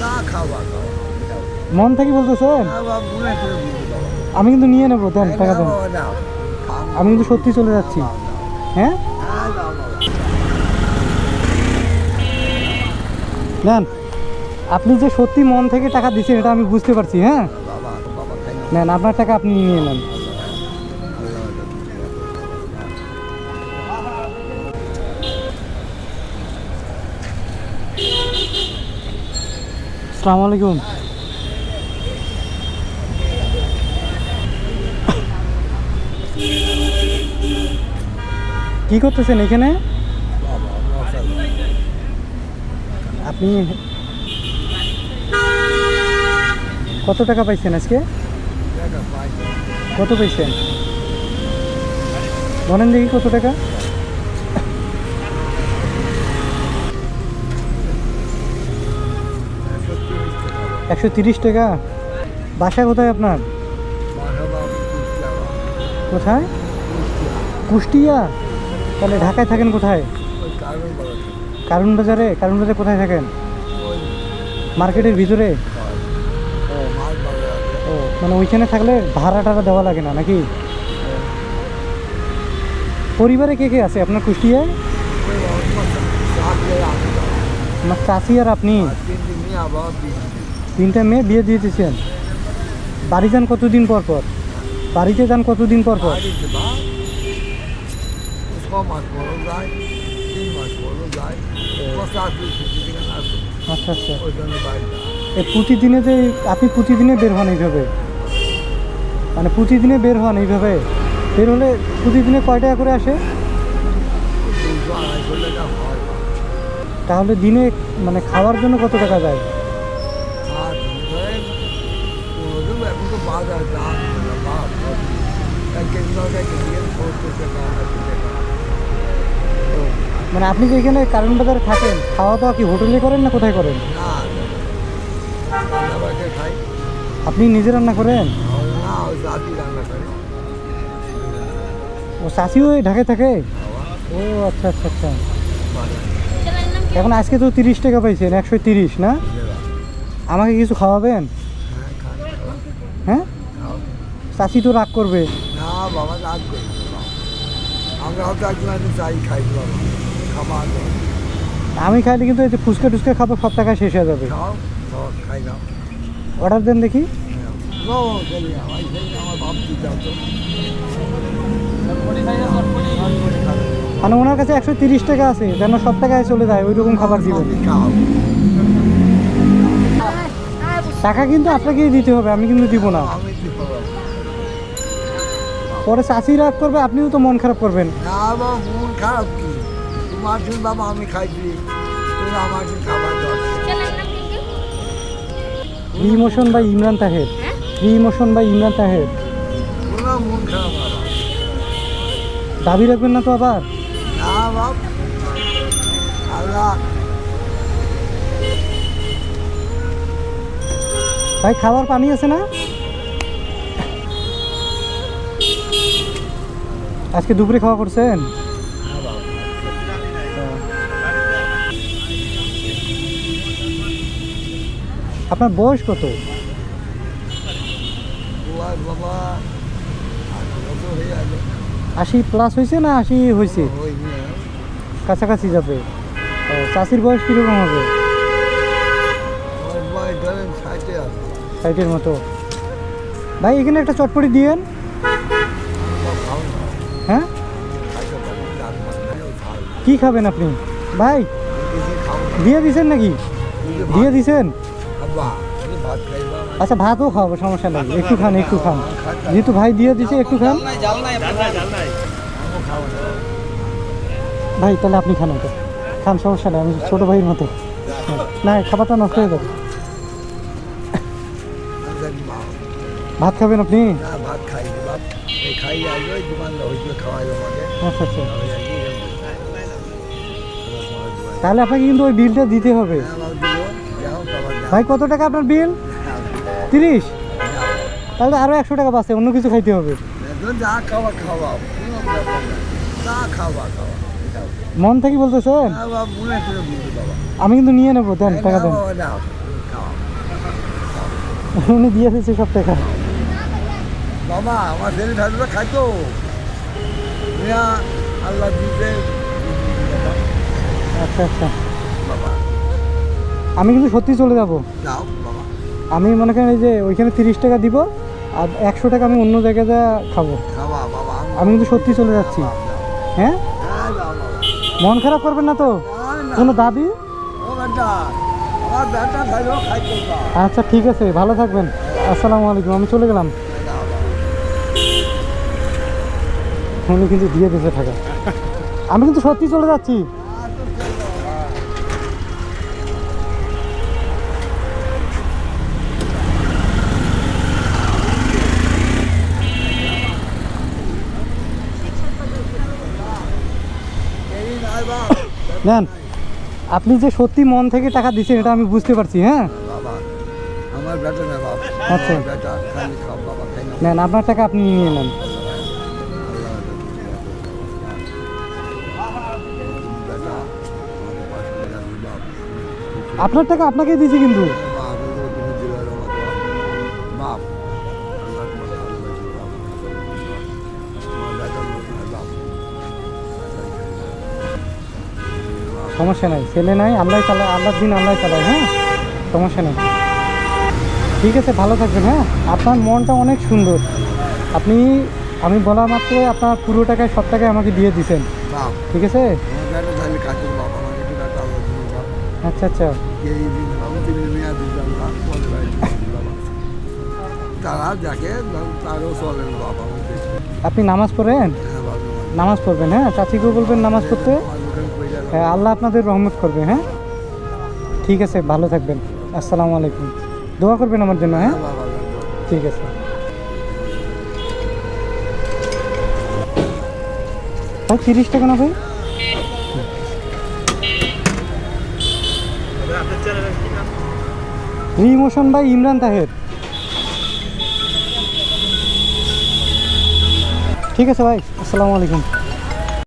না খাওয়া খাওয়া। মন থেকে বলতেছেন আমি কিন্তু নিয়ে নেব দেন টাকা দেন। আমি কিন্তু সত্যি চলে যাচ্ছি। হ্যাঁ? নেন আপনি যে সত্যি মন থেকে টাকা দিচ্ছেন এটা আমি বুঝতে পারছি হ্যাঁ। নেন আপনার টাকা আপনি নিয়ে নেন। আসসালামু আলাইকুম। কি করতেছেন এখানে? আপনি কত টাকা পাইছেন আজকে। কত পাইছেন? বলেন দেখি কত টাকা। একশো তিরিশ টাকা? বাসা কোথায় আপনার। কোথায়? কুষ্টিয়া। তাহলে ঢাকায় থাকেন কোথায়? কারণ বাজারে? কারণ বাজারে কোথায় থাকেন? মার্কেটের ভিতরে। ও মানে ওইখানে থাকলে ভাড়া টাড়া দেওয়া লাগে না, নাকি? পরিবারে কে কে আছে? আপনার কুষ্টিয়ায়? চাষি আর আপনি? তিনটা মেয়ে বিয়ে দিয়ে দিয়েছেন। বাড়ি যান কতদিন পর পর? বাড়িতে যান কতদিন পর পর। আচ্ছা আচ্ছা। এই প্রতিদিনে যে আপনি প্রতিদিনে বের হন এইভাবে? মানে প্রতিদিনে বের হন এইভাবে? বের হলে প্রতিদিনে কয় টাকা করে আসে। তাহলে দিনে মানে খাওয়ার জন্য কত টাকা যায়? মানে আপনি যে এখানে কারণ বাজারে থাকেন খাওয়া দাওয়া কি হোটেলে করেন না কোথায় করেন। আপনি নিজে রান্না করেন। ও চাষিও ওই ঢাকায় থাকে ও আচ্ছা আচ্ছা আচ্ছা এখন আজকে তো তিরিশ টাকা পাইছেন, একশো তিরিশ, না আমাকে কিছু খাওয়াবেন। চাষি তো রাগ করবে। না বাবা রাগ করি না, বাবা। আমরা হয়তো একজন চাই খাই বাবা। খাবার আমি খাইলে কিন্তু এই যে ফুচকা টুচকা খাব সব টাকা শেষ হয়ে যাবে। খাও খাই অর্ডার দেন দেখি। মানে ওনার কাছে একশো তিরিশ টাকা আছে যেন সব টাকায় চলে যায় ওই রকম খাবার দিবেন। খাও। টাকা কিন্তু আপনাকেই দিতে হবে আমি কিন্তু দিব না। করব পরে চাষি রাগ করবে আপনিও তো মন খারাপ করবেন। না বাবা মন খারাপ কি? তোমার জন্য বাবা আমি খাইছি তুমি জন্য খাবার free emotion by Imran Taher. Free emotion by Imran Taher. মন খারাপ দাবি রাখবেন না তো আবার? না বাপ। আল্লাহ। ভাই খাবার পানি আছে না? আজকে দুপুরে খাওয়া করছেন? আপনার বয়স কত? আশি প্লাস হয়েছে না আশি হয়েছে? কাছাকাছি যাবে। চাষির বয়স কীরকম হবে? সাইটের মতো। ভাই এখানে একটা চটপটি দিয়েন। কি খাবেন আপনি ভাই। দিয়ে দিছেন নাকি দিয়ে দিছেন। আচ্ছা ভাতও খাব সমস্যা নেই একটু খান একটু খান যেহেতু ভাই দিয়ে দিছে একটু খান। ভাই তাহলে আপনি খান ওটা খান সমস্যা নেই আমি ছোটো ভাইয়ের মতো না খাবারটা নষ্ট হয়ে যাবে ভাত খাবেন আপনি ভাত খাই নি বাপ। এই খাই আসবে, দোকান হইতে আমাকে। আচ্ছা আচ্ছা। তাহলে আপনাকে কিন্তু ওই বিলটা দিতে হবে। ভাই কত টাকা আপনার বিল তিরিশ? তাহলে আরও একশো টাকা বাঁচে অন্য কিছু খাইতে হবে। মন থেকে বলতেছেন? বাবা। আমি কিন্তু নিয়ে নেব দেন টাকা দেন। উনি দিয়ে দিয়েছে সব টাকা। বাবা আমার ছেলে থাকলে খাইতো। আল্লাহ দিতে। আচ্ছা আচ্ছা। বাবা। আমি কিন্তু সত্যি চলে যাব। যাও বাবা। আমি মনে করেন এই যে ওইখানে তিরিশ টাকা দিব আর একশো টাকা আমি অন্য জায়গায় যা খাব খাওয়া বাবা। আমি কিন্তু সত্যি চলে যাচ্ছি। হ্যাঁ? হ্যাঁ। মন খারাপ করবেন না তো? কোনো দাবি। আচ্ছা ঠিক আছে ভালো থাকবেন। আসসালামু আলাইকুম আমি চলে গেলাম। উনি কিন্তু দিয়ে দিয়েছে টাকা আমি কিন্তু সত্যি চলে যাচ্ছি। নেন। আপনি যে সত্যি মন থেকে টাকা দিচ্ছেন, এটা আমি বুঝতে পারছি হ্যাঁ? না আচ্ছা। না নেন, আপনার টাকা আপনি নিয়ে নেন। আপনার টাকা আপনাকেই দিয়েছি কিন্তু। সমস্যা নাই। ছেলে নাই আল্লাহ চালায় আল্লাহর দিন আল্লাহ চালায় হ্যাঁ? সমস্যা নেই। ঠিক আছে ভালো থাকবেন হ্যাঁ? আপনার মনটা অনেক সুন্দর। আপনি আমি বলা মাত্র আপনার পুরো টাকায় সব টাকায় আমাকে দিয়ে দিছেন। বাপ ঠিক আছে? আল্লাহ আচ্ছা আচ্ছা। তারা যাকে তারও বাবা। আপনি নামাজ পড়েন? হ্যাঁ নামাজ পড়বেন হ্যাঁ? চাচিকেও বলবেন নামাজ পড়তে? আল্লাহ আপনাদের রহমত করবে হ্যাঁ? ঠিক আছে, ভালো থাকবেন। আসসালামু আলাইকুম। দোয়া করবেন আমার জন্য হ্যাঁ? হ্যাঁ। ঠিক আছে। ভাই তিরিশ টাকা না ভাই? রিমোশন ভাই ইমরান তাহের। ঠিক আছে ভাই, আসসালামু আলাইকুম।